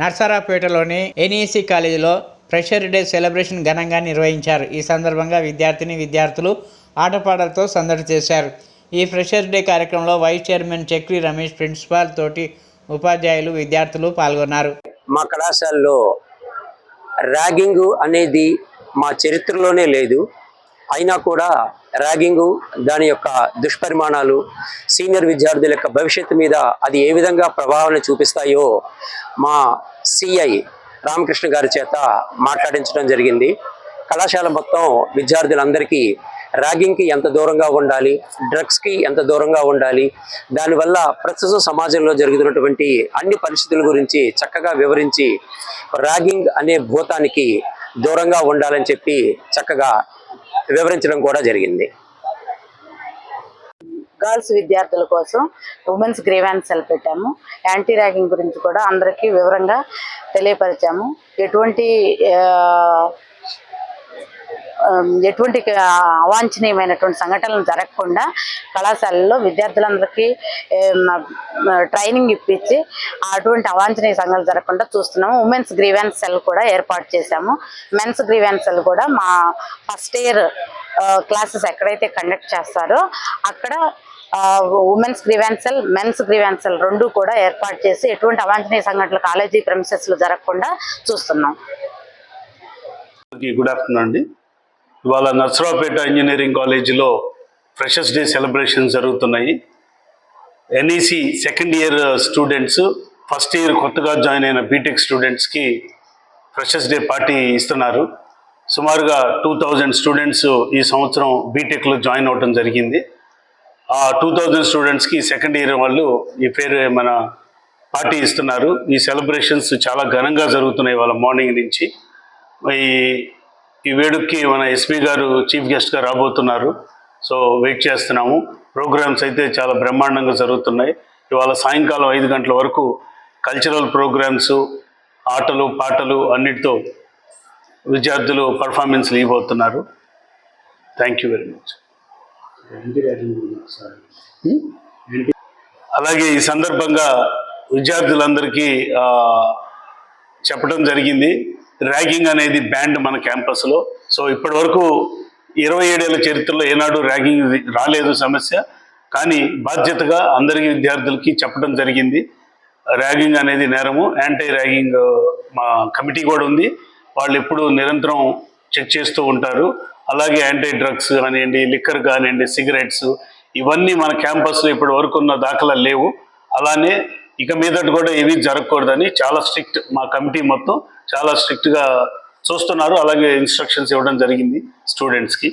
నర్సరాపేటలోని NEC కాలేజీలో fresher day celebration ఘనంగా నిర్వహించారు. ఈ సందర్భంగా విద్యార్థిని విద్యార్థులు ఆటపాటలతో సందడి చేశారు. ఈ ఫ్రెషర్ డే కార్యక్రమంలో vice chairman Chakri Ramesh principal తోటి ఉపాధ్యాయులు విద్యార్థులు పాల్గొన్నారు. మా కళాశాలలో ర్యాగింగ్ అనేది మా చరిత్రలోనే లేదు. అయినా కూడా ర్యాగింగు దాని యొక్క దుష్పరిమాణాలు సీనియర్ విద్యార్థుల యొక్క భవిష్యత్తు మీద అది ఏ విధంగా ప్రభావాన్ని చూపిస్తాయో మా సిఐ రామకృష్ణ గారి చేత మాట్లాడించడం జరిగింది. కళాశాల మొత్తం విద్యార్థులందరికీ ర్యాగింగ్కి ఎంత దూరంగా ఉండాలి డ్రగ్స్కి ఎంత దూరంగా ఉండాలి దానివల్ల ప్రస్తుత సమాజంలో జరుగుతున్నటువంటి అన్ని పరిస్థితుల గురించి చక్కగా వివరించి ర్యాగింగ్ అనే భూతానికి దూరంగా ఉండాలని చెప్పి చక్కగా వివరించడం కూడా జరిగింది. గర్ల్స్ విద్యార్థుల కోసం ఉమెన్స్ గ్రీవెన్స్ సెల్ పెట్టాము. యాంటీ ర్యాగింగ్ గురించి కూడా అందరికీ వివరంగా తెలియపరిచాము. ఎటువంటి ఎటువంటి అవాంఛనీయమైనటువంటి సంఘటనలు జరగకుండా కళాశాలలో విద్యార్థులందరికీ ట్రైనింగ్ ఇప్పించి అటువంటి అవాంఛనీయ సంఘటనలు జరగకుండా చూస్తున్నాము. ఉమెన్స్ గ్రీవెన్స్ సెల్ కూడా ఏర్పాటు చేశాము. మెన్స్ గ్రీవెన్స్ సెల్ కూడా మా ఫస్ట్ ఇయర్ క్లాసెస్ ఎక్కడైతే కండక్ట్ చేస్తారో అక్కడ ఉమెన్స్ గ్రీవెన్సల్ మెన్స్ గ్రీవెన్సల్ రెండు కూడా ఏర్పాటు చేసి ఎటువంటి అవాంఛనీయ సంఘటనలు కాలేజీ premises జరగకుండా చూస్తున్నాం. గుడ్ ఆఫ్టర్నూన్ అండి. ఇవాళ నర్సరావుపేట ఇంజనీరింగ్ కాలేజీలో ఫ్రెషర్స్ డే సెలబ్రేషన్ జరుగుతున్నాయి. NEC second year students first year కొత్తగా జాయిన్ అయిన బీటెక్ స్టూడెంట్స్కి ఫ్రెషర్స్ డే పార్టీ ఇస్తున్నారు. సుమారుగా టూ థౌజండ్ స్టూడెంట్స్ ఈ సంవత్సరం బీటెక్లో జాయిన్ అవ్వడం జరిగింది. ఆ టూ థౌజండ్ స్టూడెంట్స్కి సెకండ్ ఇయర్ వాళ్ళు ఈ పేరు మన పార్టీ ఇస్తున్నారు. ఈ సెలబ్రేషన్స్ చాలా ఘనంగా జరుగుతున్నాయి వాళ్ళ మార్నింగ్ నుంచి. ఈ ఈ వేడుకకి మన ఎస్పీ గారు చీఫ్ గెస్ట్గా రాబోతున్నారు. సో వెయిట్ చేస్తున్నాము. ప్రోగ్రామ్స్ అయితే చాలా బ్రహ్మాండంగా జరుగుతున్నాయి. ఇవాళ సాయంకాలం ఐదు గంటల వరకు కల్చరల్ ప్రోగ్రామ్స్ ఆటలు పాటలు అన్నిటితో విద్యార్థులు పర్ఫార్మెన్స్లు ఇవ్వబోతున్నారు. Thank you very much. అలాగే ఈ సందర్భంగా విద్యార్థులందరికీ చెప్పడం జరిగింది. ర్యాగింగ్ అనేది బ్యాండ్ మన క్యాంపస్లో సో ఇప్పటి వరకు ఇరవై ఏడేళ్ళ చరిత్రలో ఏనాడు ర్యాగింగ్ రాలేదు సమస్య. కానీ బాధ్యతగా అందరికీ విద్యార్థులకి చెప్పడం జరిగింది. ర్యాగింగ్ అనేది నేరము. యాంటీ ర్యాగింగ్ మా కమిటీ కూడా ఉంది. వాళ్ళు ఎప్పుడు నిరంతరం చెక్ చేస్తూ ఉంటారు. అలాగే యాంటీ డ్రగ్స్ కానివ్వండి లిక్కర్ కానివ్వండి సిగరెట్స్ ఇవన్నీ మన క్యాంపస్లో ఇప్పటి వరకు ఉన్న దాఖలా లేవు. అలానే ఇక మీదటి కూడా ఏవి జరగకూడదని చాలా స్ట్రిక్ట్ మా కమిటీ మొత్తం చాలా స్ట్రిక్ట్గా చూస్తున్నారు. అలాగే ఇన్స్ట్రక్షన్స్ ఇవ్వడం జరిగింది స్టూడెంట్స్కి